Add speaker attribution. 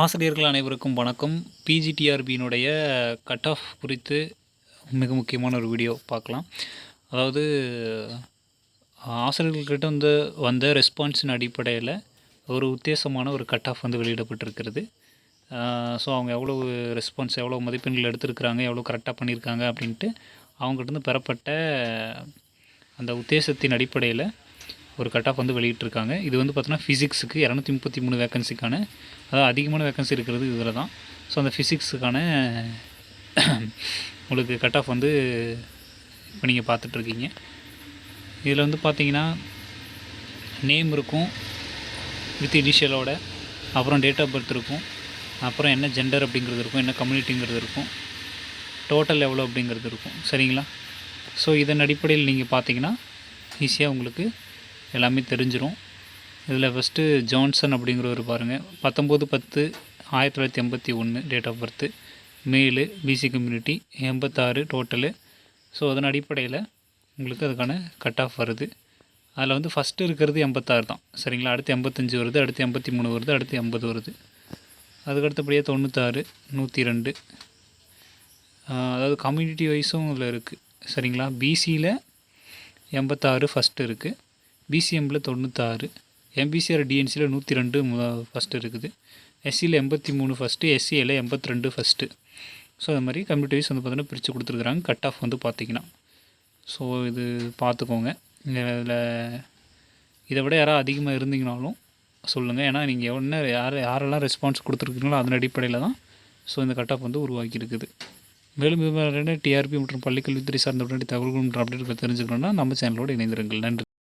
Speaker 1: ஆசிரியர்கள் அனைவருக்கும் வணக்கம். பிஜிடிஆர்பியினுடைய கட் ஆஃப் குறித்து மிக முக்கியமான ஒரு வீடியோ பார்க்கலாம். அதாவது ஆசிரியர்கள்கிட்ட வந்து வந்த ரெஸ்பான்ஸின் அடிப்படையில் ஒரு உத்தேசமான ஒரு கட் ஆஃப் வந்து வெளியிடப்பட்டிருக்கிறது. ஸோ அவங்க எவ்வளோ ரெஸ்பான்ஸ் எவ்வளோ மதிப்பெண்கள் எடுத்திருக்கிறாங்க எவ்வளோ கரெக்டாக பண்ணியிருக்காங்க அப்படின்ட்டு அவங்ககிட்ட பெறப்பட்ட அந்த உத்தேசத்தின் அடிப்படையில் ஒரு கட் ஆஃப் வந்து வெளியிட்டிருக்காங்க. இது வந்து பார்த்தோன்னா ஃபிசிக்ஸுக்கு இரநூத்தி முப்பத்தி மூணு வேக்கன்சிக்கான அதாவது அதிகமான வேக்கன்சி இருக்கிறது இதில் தான். ஸோ அந்த ஃபிசிக்ஸுக்கான உங்களுக்கு கட் ஆஃப் வந்து இப்போ நீங்கள் பார்த்துட்ருக்கீங்க. இதில் வந்து பார்த்தீங்கன்னா நேம் இருக்கும் வித் இனிஷியலோட அப்புறம் டேட் ஆஃப் பர்த் இருக்கும் அப்புறம் என்ன ஜெண்டர் அப்படிங்கிறது இருக்கும் என்ன கம்யூனிட்டிங்கிறது இருக்கும் டோட்டல் எவ்வளோ அப்படிங்கிறது இருக்கும். சரிங்களா? ஸோ இதன் அடிப்படையில் நீங்கள் பார்த்தீங்கன்னா ஈஸியாக உங்களுக்கு எல்லாமே தெரிஞ்சிடும் இதில் ஃபஸ்ட்டு ஜான்சன் அப்படிங்கிறவர் பாருங்கள் பத்தொம்போது பத்து ஆயிரத்தி தொள்ளாயிரத்தி எண்பத்தி ஒன்று டேட் ஆஃப் பர்த்து மேலு பிசி கம்யூனிட்டி எண்பத்தாறு டோட்டலு ஸோ அதன் அடிப்படையில் உங்களுக்கு அதுக்கான கட் ஆஃப் வருது. அதில் வந்து ஃபஸ்ட்டு இருக்கிறது எண்பத்தாறு தான். சரிங்களா? அடுத்து எண்பத்தஞ்சு வருது அடுத்து எண்பத்தி மூணு வருது அடுத்து எண்பது வருது. அதுக்கு அடுத்தபடியாக தொண்ணூத்தாறு நூற்றி ரெண்டு அதாவது கம்யூனிட்டி வைஸும் இதில் இருக்குது சரிங்களா? பிசியில் எண்பத்தாறு ஃபஸ்ட்டு இருக்குது பிசிஎம்மில் தொண்ணூத்தாறு எம்பிசிஆர் டிஎன்சியில் நூற்றி ரெண்டு ஃபஸ்ட்டு இருக்குது. எஸ்சியில் எண்பத்தி மூணு ஃபஸ்ட்டு எஸ்சியில் எண்பத்தி ரெண்டு ஃபஸ்ட்டு ஸோ அது மாதிரி கம்ப்யூட்டர் வைஸ் வந்து பார்த்தீங்கன்னா பிரித்து கொடுத்துருக்குறாங்க. கட் ஆஃப் வந்து பார்த்திங்கன்னா ஸோ இது பார்த்துக்கோங்க இதில் இதை விட யாராவது அதிகமாக இருந்தீங்கனாலும் சொல்லுங்கள் ஏன்னா நீங்கள் என்ன யார் யாரெல்லாம் ரெஸ்பான்ஸ் கொடுத்துருக்கீங்களோ அதன் அடிப்படையில் தான் ஸோ இந்த கட் ஆஃப் வந்து உருவாக்கி இருக்குது மேலும் விவரம் டிஆர்பி மற்றும் பள்ளிக்கல்வித்துறை சார்ந்த உடனடி தகவல்கள் மற்றும் தெரிஞ்சுக்கணும்னா நம்ம சேனலோடு இணைந்திருங்கள். நன்றி.